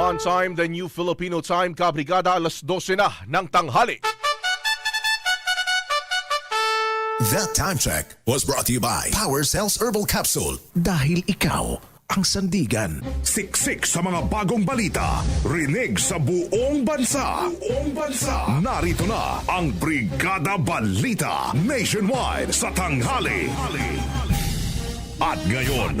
One time, the new Filipino time, Kabrigada, alas 12 na ng tanghali. That time check was brought to you by Power Cells Herbal Capsule. Dahil ikaw ang sandigan. Siksik sa mga bagong balita. Rinig sa buong bansa. Buong bansa. Narito na ang Brigada Balita Nationwide sa tanghali. At ngayon,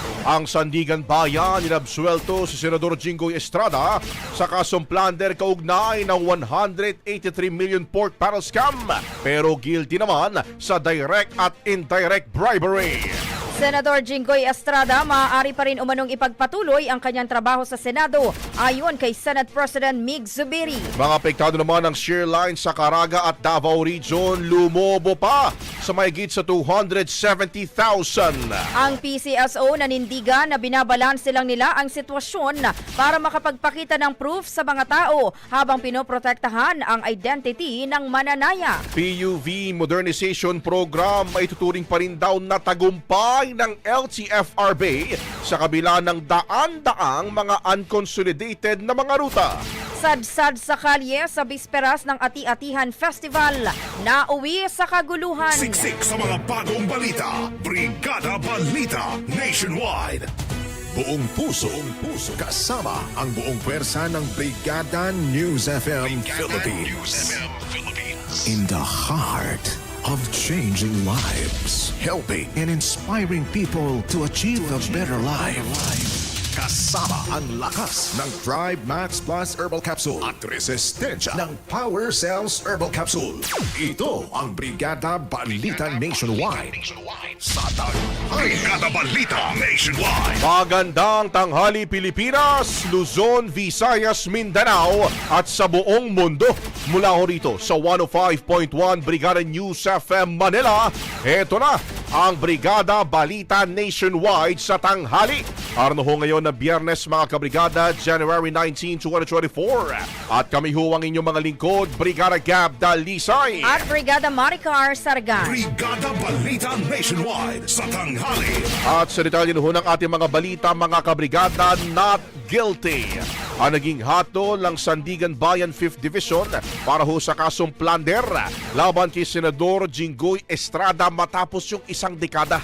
Ang Sandigan Bayan inabsuelto si Senador Jinggoy Estrada sa kasong plunder kaugnay ng 183 million pork barrel scam pero guilty naman sa direct at indirect bribery. Senador Jinggoy Estrada, maaari pa rin umanong ipagpatuloy ang kanyang trabaho sa Senado ayon kay Senate President Mig Zubiri. Mga apektado naman ang shear line sa Caraga at Davao Region lumobo pa sa mahigit sa 270,000. Ang PCSO nanindigan na binabalanse lang nila ang sitwasyon para makapagpakita ng proof sa mga tao habang pinoprotektahan ang identity ng mananaya. PUV Modernization Program ay tuturing pa rin daw na tagumpay ng LTFRB sa kabila ng daan-daang mga unconsolidated na mga ruta. Sadsad sa kalye sa bisperas ng Ati-Atihan Festival, nauwi sa kaguluhan. Siksik sa mga bagong balita. Brigada Balita Nationwide. Buong puso, buong puso, kasama ang buong pwersa ng Brigada News FM Philippines. In the heart of changing lives, helping and inspiring people to achieve a better life. Kasama ang lakas ng Thrive Max Plus Herbal Capsule at resistensya ng Power Cells Herbal Capsule. Ito ang Brigada Balita Nationwide. Sa tanghali. Brigada Balita Nationwide. Magandang tanghali Pilipinas, Luzon, Visayas, Mindanao at sa buong mundo. Mula ho rito sa 105.1 Brigada News FM Manila, eto na ang Brigada Balita Nationwide sa tanghali. Araw ho ngayon na biyernes mga kabrigada, January 19, 2024. At kami ho ang inyong mga lingkod, Brigada Gab Dalisay. At Brigada Maricar Sargan. Brigada Balita Nationwide sa tanghali. At sa detalye ho ng ating mga balita, mga kabrigada, not guilty. Ang naging hatol ng Sandigan Bayan 5th Division para ho sa kasong plunder laban kay Senador Jinggoy Estrada matapos yung isang dekada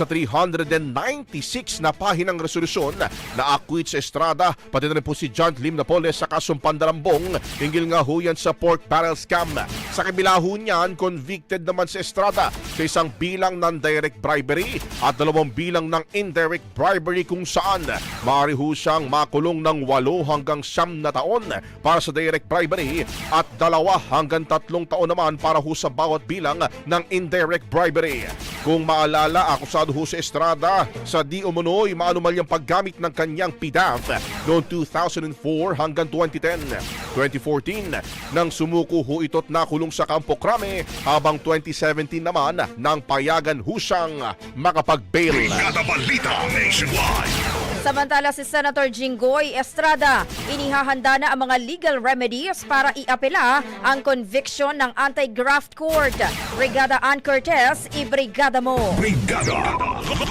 sa 396 na pahinang resolusyon na acquit sa Estrada pati na rin po si John Lim Napoles sa kasong pandarambong hinggil nga ho yan sa pork barrel scam. Sa kabila ho niyan, convicted naman si Estrada sa isang bilang ng direct bribery at dalawang bilang ng indirect bribery kung saan maaari ho siyang makulong ng walo hanggang siyam na taon para sa direct bribery at dalawa hanggang tatlong taon naman para ho sa bawat bilang ng indirect bribery. Kung maalala, akusado ho si Estrada sa di umunoy maanumalyang paggamit ng kanyang PDAF noong 2004 hanggang 2010. 2014 nang sumuko ho ito't nakulong sa Campo Crame habang 2017 naman nang payagan ho siyang makapag-bail. Brigada Balita Nationwide. Samantala si Senator Jinggoy Estrada, inihahanda na ang mga legal remedies para iapela ang conviction ng anti-graft court. Brigada Ann Cortez, ibrigada mo. Brigada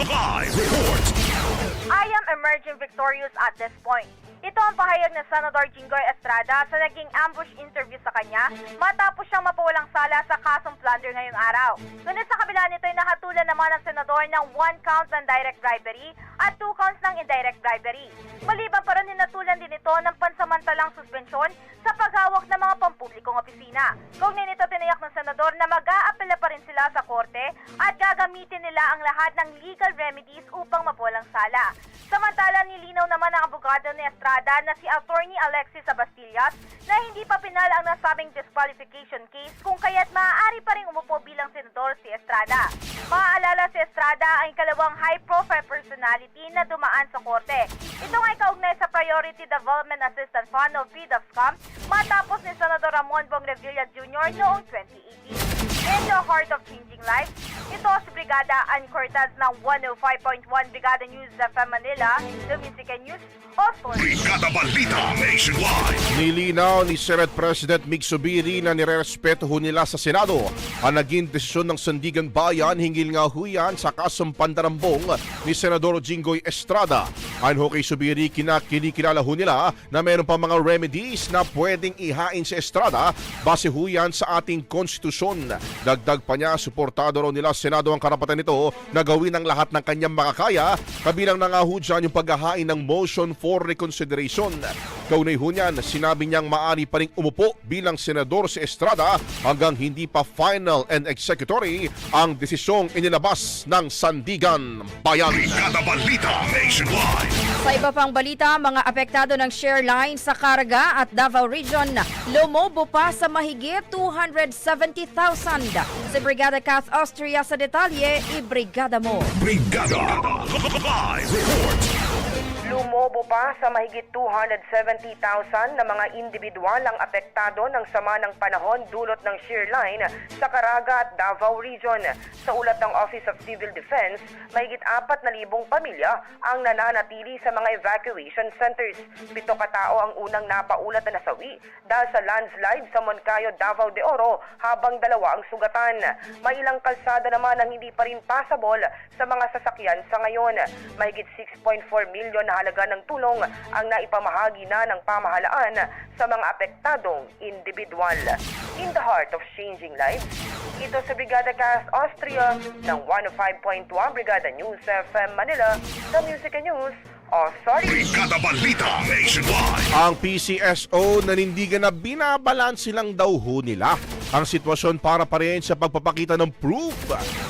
Live Report. I am emerging victorious at this point. Ito ang pahayag ni Senator Jinggoy Estrada sa naging ambush interview sa kanya matapos siyang mapawalang sala sa kasong plunder ngayong araw. Ngunit sa kabila nito ay nahatulan naman ang senador ng one count ng direct bribery at two counts ng indirect bribery. Maliban pa rin hinatulan din ito ng pansamantalang suspensyon sa paghawak ng mga pampublikong opisina. Kaugnay nito tinayak ng senador na mag-aapela pa rin sila sa korte at gagamitin nila ang lahat ng legal remedies upang mapuwalang sala. Samantala, nilinaw naman ng abogado ni Estrada na si Attorney Alexis Abastillas na hindi pa pinal ang nasabing disqualification case kung kaya't maaari pa rin umupo bilang senador si Estrada. Maaalala si Estrada ay kalawang high-profile personality na dumaan sa korte. Ito ay kaugnay sa Priority Development Assistance Fund o PDAFSCAM matapos ni Senador Ramon Bong Revilla Jr. noong 2018. In the heart of changing lives, ito si Brigada Ann Cortez ng 105.1 Brigada News FM Manila, The Music and News Authority. Brigada Balita Nationwide. Nilinaw ni Senate President Mig Subiri na nirerespeto ho nila sa Senado ang naging desisyon ng Sandigan Bayan hinggil nga ho yan sa kasong pandarambong ni Senador Jinggoy Estrada. Ayon ho kay Subiri, kinakinikilala ho nila na mayroon pa mga remedies na pwedeng ihain si Estrada base ho yan sa ating konstitusyon. Dagdag pa niya, suportado raw nila Senado ang karapatan nito na gawin ang lahat ng kanyang makakaya kabilang na nga ho dyan yung paghahain ng motion for reconsideration. Kaunay ho niyan, sinabi niyang maari pa rin umupo bilang senador si Estrada hanggang hindi pa final and executory ang desisyong inilabas ng Sandigan Bayan. Brigada Balita Nationwide. Sa iba pang balita, mga apektado ng share line sa Caraga at Davao Region lumobo pa sa mahigit 270,000. Si Brigada Cath Austria sa detalye, ibrigada mo. Brigada Live Report. Lumobo pa sa mahigit 270,000 na mga individual ang apektado ng sama ng panahon dulot ng shear line sa Caraga at Davao Region. Sa ulat ng Office of Civil Defense, mahigit 4,000 pamilya ang nananatili sa mga evacuation centers. Pito katao ang unang napaulat na nasawi dahil sa landslide sa Moncayo, Davao de Oro habang dalawa ang sugatan. May ilang kalsada naman ang hindi pa rin passable sa mga sasakyan sa ngayon. Mahigit 6.4 milyon na halaga ng tulong ang naipamahagi na ng pamahalaan sa mga apektadong individual. In the heart of changing lives, ito sa Brigada Cast Austria ng 105.1 Brigada News FM Manila, the Music and News Authority. Brigada Balita Nationwide. Ang PCSO nanindigan na binabalansi lang daw ho nila ang sitwasyon para pa rin sa pagpapakita ng proof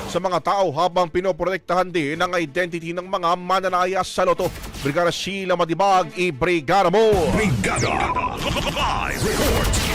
sa mga tao habang pinoprotektahan din ang identity ng mga mananaya sa loto. Brigada Sheila Madibag, i-brigada mo! Brigada Live Report.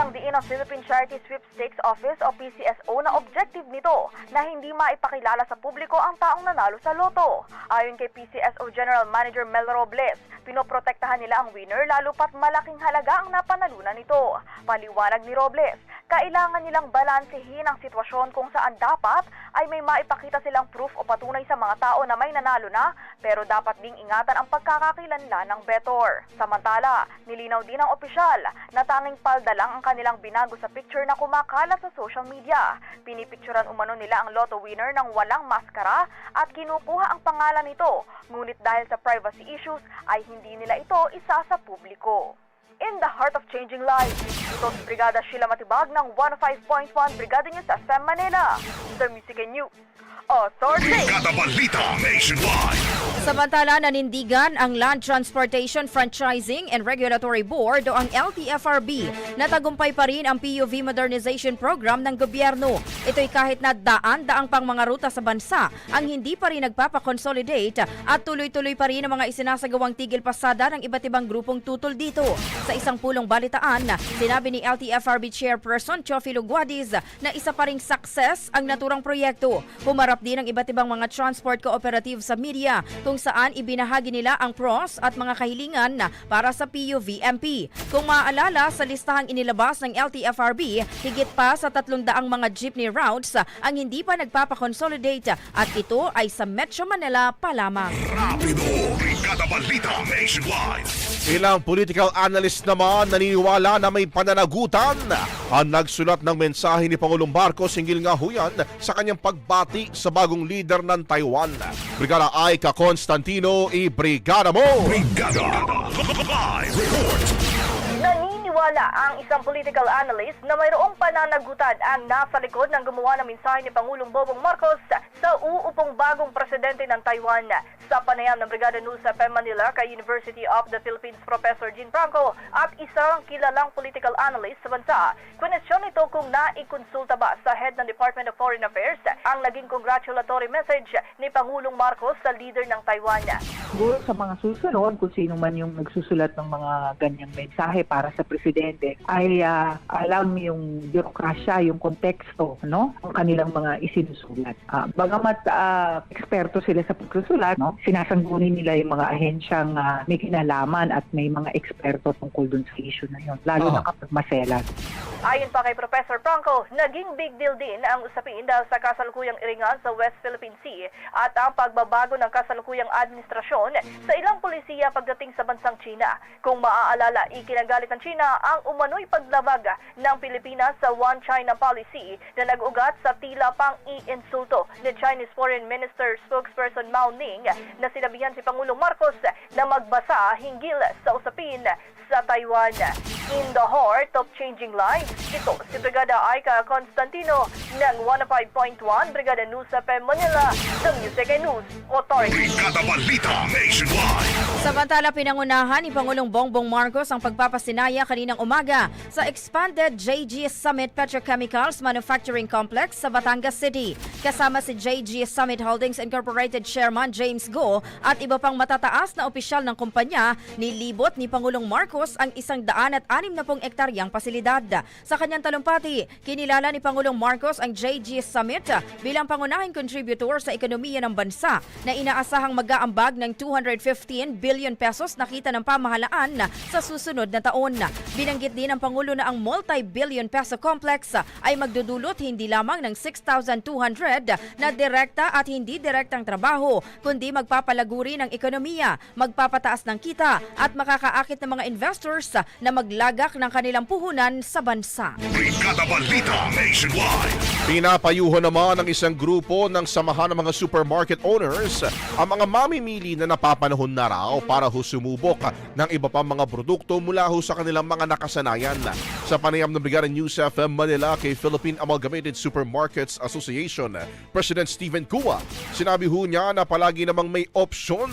Binigyang diin ng Philippine Charity Sweepstakes Office o PCSO na objective nito na hindi maipakilala sa publiko ang taong nanalo sa loto. Ayon kay PCSO General Manager Mel Robles, pinoprotektahan nila ang winner lalo pat malaking halaga ang napanalunan nito. Paliwanag ni Robles, kailangan nilang balansehin ang sitwasyon kung saan dapat ay may maipakita silang proof o patunay sa mga tao na may nanalo na pero dapat ding ingatan ang pagkakakilanlan ng betor. Samantala, nilinaw din ng opisyal na tanging palda lang ang kanilang binago sa picture na kumakalat sa social media. Pinipicturan umano nila ang lotto winner ng walang maskara at kinukuha ang pangalan nito. Ngunit dahil sa privacy issues ay hindi nila ito isa sa publiko. In the heart of changing lives, ito si Brigada Sheila Matibag ng 105.1 Brigada News FM Manila, The Music and News Authority. Brigada Balita Nationwide. Samantala, nanindigan ang Land Transportation Franchising and Regulatory Board o ang LTFRB na tagumpay pa rin ang PUV Modernization Program ng gobyerno. Ito'y kahit na daan-daang pang mga ruta sa bansa ang hindi pa rin nagpapakonsolidate at tuloy-tuloy pa rin ang mga isinasagawang tigil pasada ng iba't ibang grupong tutol dito. Sa isang pulong balitaan, sinabi ni LTFRB Chairperson Chofilo Guadiz na isa pa ring success ang naturang proyekto. Pumarap din ang iba't ibang mga transport cooperative sa media kung saan ibinahagi nila ang pros at mga kahilingan na para sa PUVMP. Kung maaalala, sa listahang inilabas ng LTFRB, higit pa sa 300 mga jeepney routes ang hindi pa nagpapakonsolidate at ito ay sa Metro Manila pa lamang. Rapido. Brigada Balita Nationwide. Ilang political analyst naman naniniwala na may pananagutan ang nagsulat ng mensahe ni Pangulong Marcos hinggil nga huyan sa kanyang pagbati sa bagong leader ng Taiwan. Brigada Aika Constantino, i-brigada mo! Brigada. Live report. Naniniwala ang isang political analyst na mayroong pananagutan ang nasa likod ng gumawa ng mensahe ni Pangulong Bobong Marcos sa uupong bagong presidente ng Taiwan. Sa panayam ng Brigada News sa Manila kay University of the Philippines Professor Jean Franco at isang kilalang political analyst sa bansa, kwenestyon ito kung naikonsulta ba sa head ng Department of Foreign Affairs ang naging congratulatory message ni Pangulong Marcos sa leader ng Taiwan. siguro sa mga susunod, kung sino man yung nagsusulat ng mga ganyang mensahe para sa presidente, ay ah, alam yung bürokrasya, yung konteksto, no? Ang kanilang mga isinusulat. Ah, bagamat ah, eksperto sila sa pagsusulat, no? Sinasanggunin nila yung mga ahensyang ah, may kinalaman at may mga eksperto tungkol dun sa issue na yun, lalo na kapag maselan. Ayon pa kay Professor Franco, naging big deal din ang usapin dahil sa kasalukuyang iringan sa West Philippine Sea at ang pagbabago ng kasalukuyang administrasyon sa ilang polisiya pagdating sa bansang China. Kung maaalala, ikinagalit ng China ang umano'y paglabag ng Pilipinas sa One China policy na nag-ugat sa tila pang i-insulto ni Chinese Foreign Minister spokesperson Mao Ning na sinabihan si Pangulong Marcos na magbasa hinggil sa usapin sa Taiwan. In the heart of changing lives, ito si Brigada Aika Constantino ng 105.1 Brigada News FM Manila, the Music and News Authority. Brigada Balita Nationwide. Samantala, pinangunahan ni Pangulong Bongbong Marcos ang pagpapasinaya kaninang umaga sa Expanded JG Summit Petrochemicals Manufacturing Complex sa Batangas City. Kasama si JG Summit Holdings Incorporated Chairman James Go at iba pang matataas na opisyal ng kumpanya, nilibot ni Pangulong Marcos ang isang daan at anim na pong ektaryang pasilidad. Sa kanyang talumpati, kinilala ni Pangulong Marcos ang JG Summit bilang pangunahing contributor sa ekonomiya ng bansa na inaasahang mag-aambag ng 215 billion pesos na kita ng pamahalaan sa susunod na taon. Binanggit din ng Pangulo na ang multi-billion peso complex ay magdudulot hindi lamang ng 6,200 na direkta at hindi direktang trabaho, kundi magpapalaguri ng ekonomiya, magpapataas ng kita at makakaakit ng mga investors na maglagak ng kanilang puhunan sa bansa. Brigada Balita Nationwide. Pinapayuhan naman ng isang grupo ng samahan ng mga supermarket owners ang mga mamimili na napapanahon na raw para ho sumubok ng iba pang mga produkto mula ho sa kanilang mga nakasanayan. Sa panayam ng Brigada News FM Manila kay Philippine Amalgamated Supermarkets Association, President Stephen Kua, sinabi ho niya na palagi namang may opsyon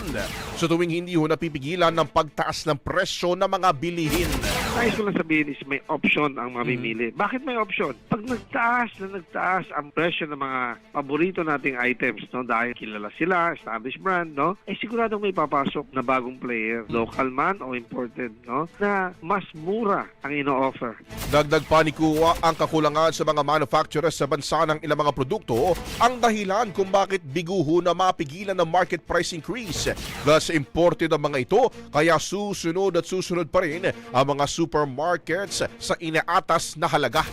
sa tuwing hindi ho napipigilan ng pagtaas ng presyo ng mga bilihin. Nais ko lang sabihin is may option ang mamimili. Bakit may option? Pag nagtaas na nagtaas ang presyo ng mga paborito nating items, no, dahil kilala sila, established brand, no, eh siguradong may papasok na bagong player, local man o imported, no, na mas mura ang ino-offer. Dagdag pa ni Kuwa ang kakulangan sa mga manufacturers sa bansa ng ilang mga produkto ang dahilan kung bakit biguho na mapigilan ng market price increase. Thus, imported ang mga ito kaya susunod at susunod pa rin ang mga supermarkets sa inaatas na halaga.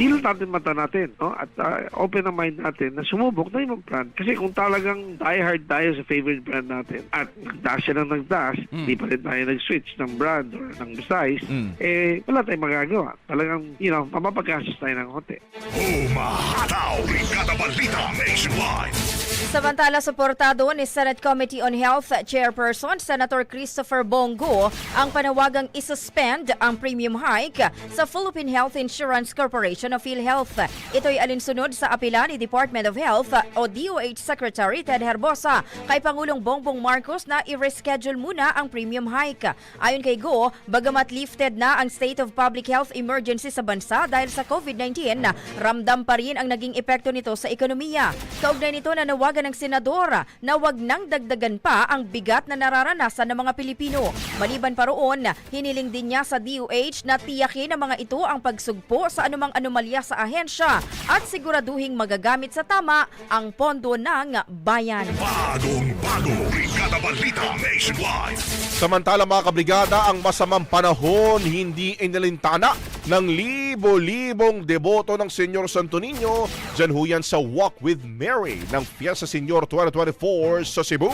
Lang natin mata natin, no, at uh, open ang mind natin na sumubok na ibang brand. Kasi kung talagang diehard tayo sa favorite brand natin at nagtaas siya ng nagtaas, di pa rin tayo nag-switch ng brand or ng size, eh wala tayong magagawa. Talagang, you know, mapapagkasos tayo ng konti. Umahataw. Brigada Balita Nationwide. Samantala, suportado ni Senate Committee on Health Chairperson Senator Christopher Bongo ang panawagang isuspend ang premium hike sa Philippine Health Insurance Corporation of PhilHealth. Ito'y alinsunod sa apela ni Department of Health o DOH Secretary Ted Herbosa kay Pangulong Bongbong Marcos na i-reschedule muna ang premium hike. Ayon kay Go, bagamat lifted na ang state of public health emergency sa bansa dahil sa COVID-19, ramdam pa rin ang naging epekto nito sa ekonomiya. Kaugnay nito nanawagan ng senadora na wag nang dagdagan pa ang bigat na nararanasan ng mga Pilipino. Maliban pa roon, hiniling din niya sa DOH na tiyakin ng mga ito ang pagsugpo sa anumang anomalya sa ahensya at siguraduhing magagamit sa tama ang pondo ng bayan. Bagong bago. Brigada Balita Nationwide. Samantala mga kabrigada, ang masamang panahon hindi inilintana ng libo-libong deboto ng Senyor Santo Niño dyan ho yan sa Walk with Mary ng Fiesta Senyor 2024 sa Cebu.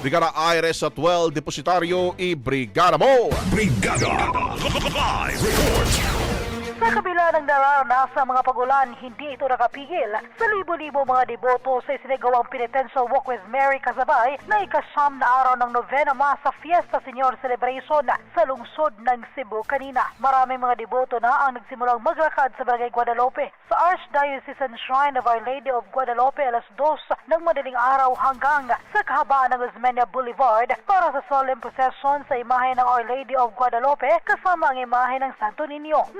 Brigada Aires sa 12 Depositaryo, i-brigada mo! Brigada. Live reports. Sa kabila ng nararanasan mga pagulan, hindi ito nakapigil sa libo-libo mga deboto sa isinagawang penitential walk with Mary kasabay na ikasyam na araw ng novena Mass sa Fiesta Señor Celebration sa lungsod ng Cebu kanina. Maraming mga deboto na ang nagsimulang maglakad sa Barangay Guadalupe sa Archdiocesan Shrine of Our Lady of Guadalupe alas 2 ng madaling araw hanggang sa kahabaan ng Osmeña Boulevard para sa solemn procession sa imahe ng Our Lady of Guadalupe kasama ang imahe ng Santo Niño.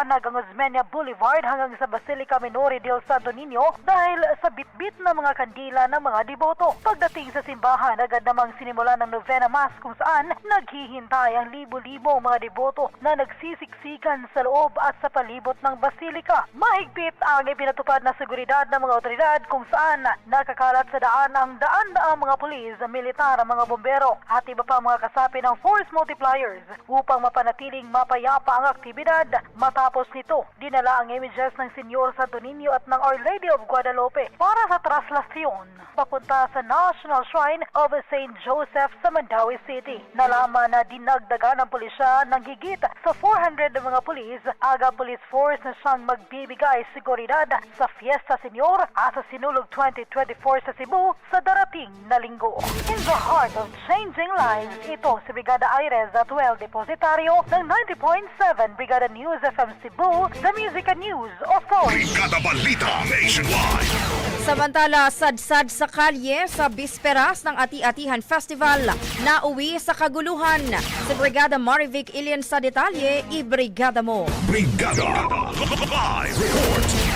Nagliwanag ang Osmeña Boulevard hanggang sa Basilica Minore del Santo Niño dahil sa bitbit na mga kandila ng mga deboto. Pagdating sa simbahan, agad namang sinimula ng Novena Mass kung saan naghihintay ang libo-libo mga deboto na nagsisiksikan sa loob at sa palibot ng Basilika. Mahigpit ang ipinatupad na seguridad ng mga otoridad kung saan nakakalat sa daan ang daan-daang mga pulis, militar, mga bombero at iba pa mga kasapi ng force multipliers upang mapanatiling mapayapa ang aktibidad. Matapos nito, dinala ang images ng Senyor Santo Niño at ng Our Lady of Guadalupe para sa traslasyon papunta sa National Shrine of St. Joseph sa Mandawi City. Nalaman na dinagdagan ng pulisya ng higit sa 400 na mga pulis, aga police force na siyang magbibigay seguridad sa Fiesta Senyor at sa Sinulog 2024 sa Cebu sa darating na linggo. In the heart of changing lives, ito si Brigada Aires at Well Depositaryo ng 90.7 Brigada News FM Cebu, the Music and News Authority. Brigada Balita Nationwide. Samantala, sadsad sa kalye sa bisperas ng Ati-Atihan Festival na uwi sa kaguluhan. Si Brigada Marivic Ilian sa detalye, i-brigada mo. Brigada. Live reports.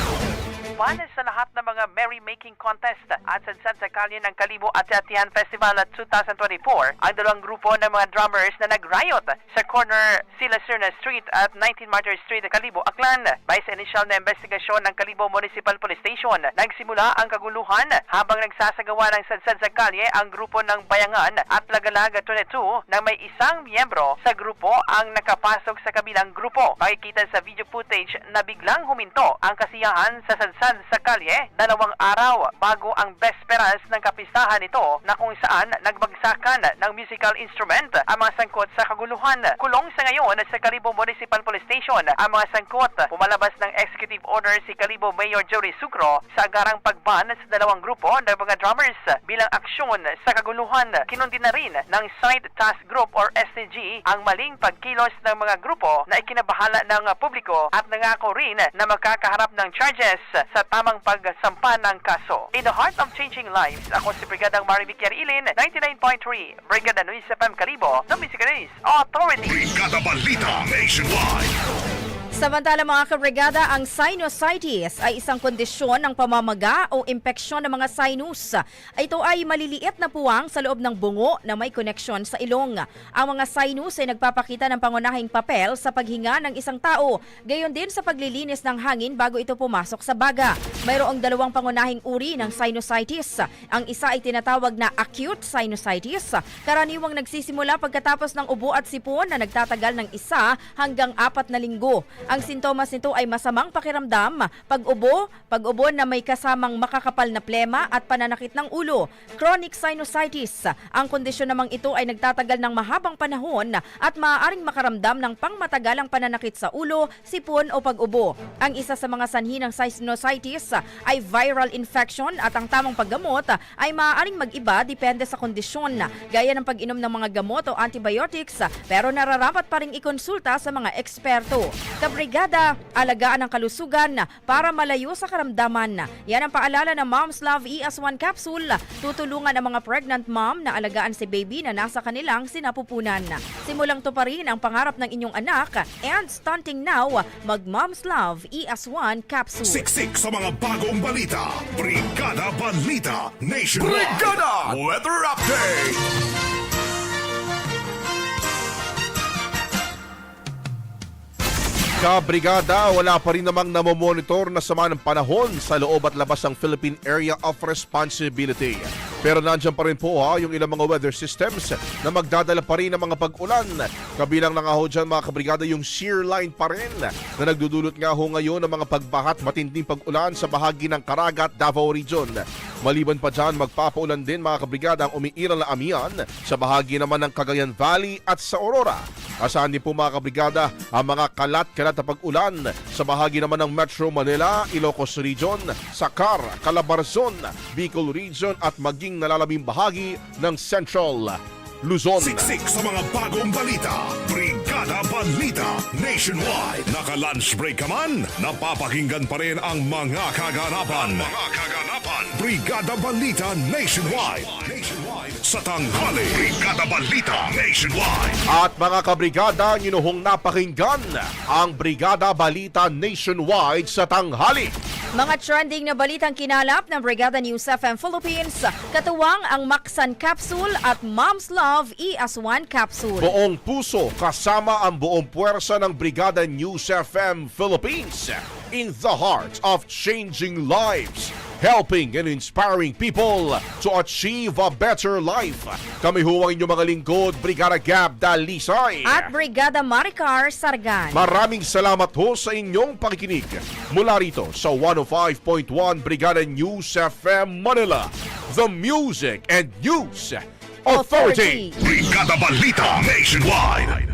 Panes sa lahat ng mga merrymaking contest at sa kalye ng Kalibo at Atihan Festival at 2024 ang dalawang grupo ng mga drummers na nag-riot sa corner Sila Serna Street at 19 Martyr Street, Kalibo, Aklan. Base sa initial na investigasyon ng Kalibo Municipal Police Station, nagsimula ang kaguluhan habang nagsasagawa ng sansan sa kalye ang grupo ng Bayangan at Lagalaga 22 na may isang miyembro sa grupo ang nakapasok sa kabilang grupo. Makikita sa video footage na biglang huminto ang kasiyahan sa sansan sa kalye dalawang araw bago ang besperas ng kapistahan ito na kung saan nagbagsakan ng musical instrument ang mga sangkot sa kaguluhan. Kulong sa ngayon sa Kalibo Municipal Police Station ang mga sangkot. Pumalabas ng executive order si Kalibo Mayor Jory Sucro sa agarang pagban sa dalawang grupo ng mga drummers bilang aksyon sa kaguluhan. Kinundi na rin ng Side Task Group or STG ang maling pagkilos ng mga grupo na ikinabahala ng publiko at nangako rin na makakaharap ng charges sa tamang pagsampa ng kaso. In the heart of changing lives, ako si Brigadang Marivic Yarilin, 99.3, Brigada Luis FM Caribo, the Music News Authority. Brigada Balita Nationwide. Samantala mga kabrigada, ang sinusitis ay isang kondisyon ng pamamaga o impeksyon ng mga sinus. Ito ay maliliit na puwang sa loob ng bungo na may koneksyon sa ilong. Ang mga sinus ay nagpapakita ng pangunahing papel sa paghinga ng isang tao, gayon din sa paglilinis ng hangin bago ito pumasok sa baga. Mayroong dalawang pangunahing uri ng sinusitis. Ang isa ay tinatawag na acute sinusitis. Karaniwang nagsisimula pagkatapos ng ubo at sipon na nagtatagal ng isa hanggang apat na linggo. Ang sintomas nito ay masamang pakiramdam, pag-ubo, pag-ubo na may kasamang makakapal na plema at pananakit ng ulo, chronic sinusitis. Ang kondisyon namang ito ay nagtatagal ng mahabang panahon at maaaring makaramdam ng pangmatagalang pananakit sa ulo, sipon o pag-ubo. Ang isa sa mga sanhi ng sinusitis ay viral infection at ang tamang paggamot ay maaaring mag-iba depende sa kondisyon, gaya ng pag-inom ng mga gamot o antibiotics pero nararapat pa rin ikonsulta sa mga eksperto. Kabrigada, alagaan ang kalusugan para malayo sa karamdaman. Yan ang paalala ng Mom's Love ES1 capsule. Tutulungan ang mga pregnant mom na alagaan si baby na nasa kanilang sinapupunan. Simulang to pa rin ang pangarap ng inyong anak and stunting now, mag Mom's Love ES1 capsule. Siksik sa mga bagong balita. Brigada Balita Nationwide. Brigada Weather Update! Kabrigada, wala pa rin namang namomonitor na sama ng panahon sa loob at labas ng Philippine Area of Responsibility. Pero nandyan pa rin po ha, yung ilang mga weather systems na magdadala pa rin ng mga pag-ulan. Kabilang na nga ho dyan mga kabrigada yung shear line pa rin na nagdudulot nga ho ngayon ng mga pagbahat matinding pag-ulan sa bahagi ng Caraga at Davao Region. Maliban pa dyan, magpapaulan din mga kabrigada ang umiiral na amihan sa bahagi naman ng Cagayan Valley at sa Aurora. Asahan din po mga kabrigada ang mga kalat-kalat na pag-ulan sa bahagi naman ng Metro Manila, Ilocos Region, Sakar, Calabarzon, Bicol Region at maging nalalabing bahagi ng Central Luzon. Siksik sa mga bagong balita. Brigada Balita Nationwide. Naka-lunch break ka man, napapakinggan pa rin ang mga kaganapan. Mga kaganapan. Brigada Balita Nationwide. Nationwide. Sa tanghali. Brigada Balita Nationwide. At mga kabrigada, inuhong napakinggan ang Brigada Balita Nationwide sa tanghali. Mga trending na balitang kinalap ng Brigada News FM Philippines, katuwang ang Maxan Capsule at Mom's Love ES1 Capsule. Buong puso kasama ang buong puwersa ng Brigada News FM Philippines in the heart of changing lives, helping and inspiring people to achieve a better life. Kami ho ang inyong mga lingkod, Brigada Gab Dalisay. At Brigada Maricar Sargan. Maraming salamat ho sa inyong pakikinig. Mula rito sa 105.1 Brigada News FM Manila, the Music and News Authority. Brigada Balita Nationwide.